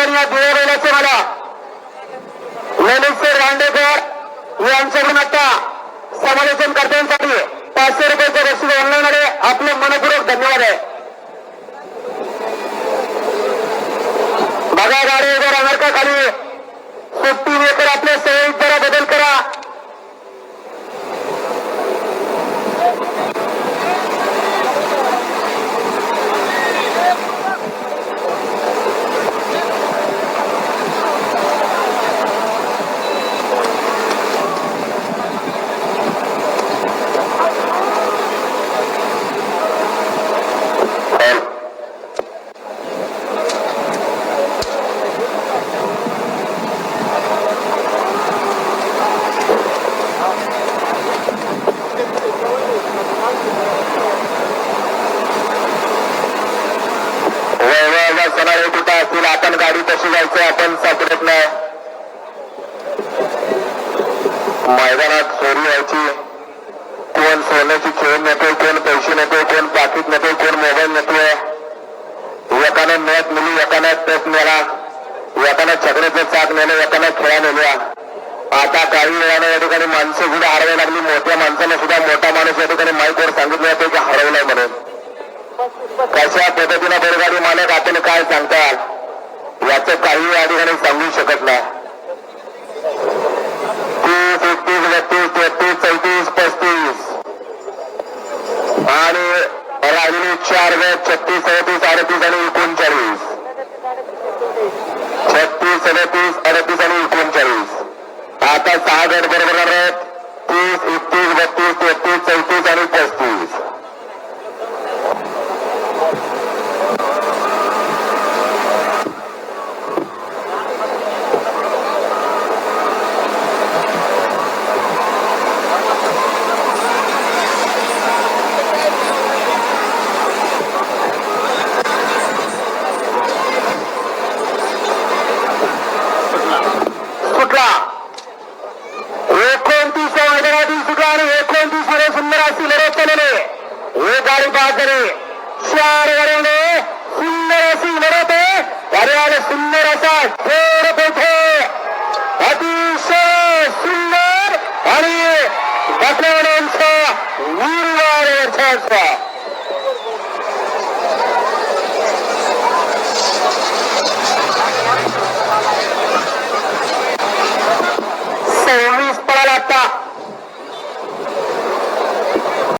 ठिकाणी या दिवे बैलाचे मला. ललित रांडेकर यांच्याकडून आता समालोचन कर्त्यांसाठी पाचशे रुपयाचे रसीद ऑनलाईन आले आपले मनपूर्वक धन्यवाद आहे. बघा गाडी उभं राहणार का खाली? सुट्टी वेकर आपल्या सवयीत सणारे कुठं असतील आपण गाडी कशी जायचं आपण सापडत नाही. मैदानात चोरी व्हायची. कोण सोन्याची खेळ नेतोय कोण पैसे नेतोय कोण पाकिट नेतोय कोण मोबाईल नेतोय. एकानं नेत नेली एकानं टेप नेला. एकानं छकड्याचं चाक नेलं एकानं खेळा नेल्या. आता काही वेळानं या ठिकाणी माणसं सुद्धा हरवायला लागली. मोठ्या माणसानं सुद्धा मोठा माणूस या ठिकाणी माईकवर सांगितलं होतं की हरवलाय म्हणून. कशा पद्धतीनं बैलगाडी मालक आपण काय सांगताल? याचं काही या ठिकाणी सांगू शकत नाही. तीस एकतीस बत्तीस तेहतीस चौतीस पस्तीस. आणि राहिलेली चार गट छत्तीस सदतीस अडतीस आणि एकोणचाळीस. छत्तीस सदतीस अडतीस आणि एकोणचाळीस. आता सहा गट बरोबर आहेत. तीस एकतीस बत्तीस तेहतीस चौतीस आणि करे स्वार वरवणे सुंदर अशी लढते वाऱ्याने सुंदर असा थोड मोठे अतिशय सुंदर आणि बसवण्यांचा वीरवार वर्षाचा सव्वीस पळाला आता.